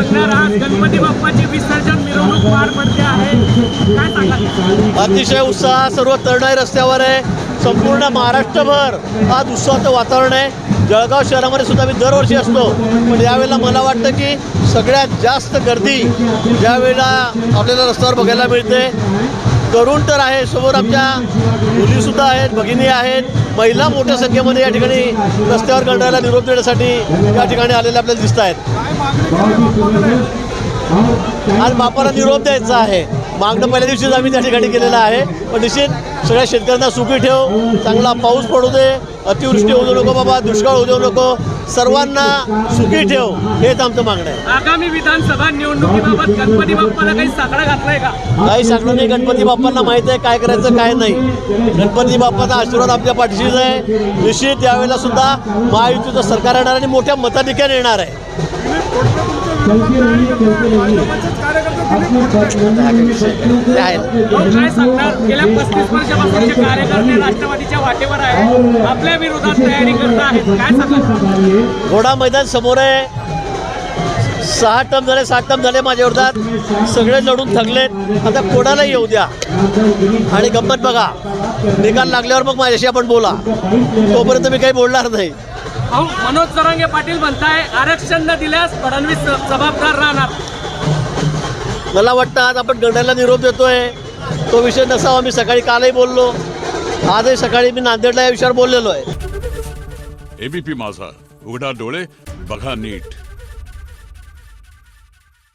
आज गणपती बाप्पाची विसर्जन मिरवणूक पार पडते आहे. काय अतिशय उत्साह सर्व तरणाई रस्त्यावर आहे. संपूर्ण महाराष्ट्रभर आज उत्साहाचं वातावरण आहे. जळगाव शहरामध्ये सुद्धा मी दरवर्षी असतो. पण यावेळेला मला वाटतं की सगळ्यात जास्त गर्दी ज्यावेळेला आपल्याला रस्त्यावर बघायला मिळते तरुण तर आहे. समोर आमच्या मुलीसुद्धा आहेत भगिनी आहेत. महिला मोठ्या संख्येमध्ये या ठिकाणी रस्त्यावर गणरायाला निरोप देण्यासाठी या ठिकाणी आलेले आपल्याला दिसत आहेत आज बापाला निरोप द्यायचा आहे. मागणं पहिल्या दिवशीच आम्ही त्या ठिकाणी केलेलं आहे. पण निश्चित सगळ्या शेतकऱ्यांना सुखी ठेव. चांगला पाऊस पडू दे. अतिवृष्टी होऊ देऊ नको बाबा. दुष्काळ होऊ देऊ नको. सर्वांना सुखी ठेव. हेच आमचं मागणं आहे. आगामी विधानसभा निवडणुकीबाबत गणपती बाप्पाला काही साकडा घातलाय का? काही सांगणं नाही. गणपती बाप्पांना माहीत आहे काय करायचं काय नाही. गणपती बाप्पाचा आशीर्वाद आपल्या पाठीशीच आहे. निश्चित यावेळेला सुद्धा महायुतीचं सरकार येणार आणि मोठ्या मताधिक्याने येणार आहे. ते आहे भाऊ, काय? सांगणार? गेल्या पस्तीस वर्षापासूनचे कार्यकर्ते राष्ट्रवादीच्या वाटेवर आहे आपल्या विरोधात तयारी करत आहेत. काय सांगाल घोडा मैदान समोर आहे. सहा टम झाले सात टम झाले माझ्या विरोधात. सगळे लढून थकलेत. आता कोणाला येऊ द्या? आणि गंमत बघा. निकाल लागल्यावर मग माझ्याशी आपण बोला. तोपर्यंत मी काही बोलणार नाही. भाऊ मनोज जरांगे पाटील म्हणताय आरक्षण न दिल्यास फडणवीस जबाबदार राहणार. मला वाटतं आज आपण गंड्याला निरोप देतोय. तो विषय नसावा मी सकाळी कालही बोललो. आजही सकाळी मी नांदेडला या विषयावर बोललेलो आहे. एबीपी माझा. उघडा डोळे बघा नीट.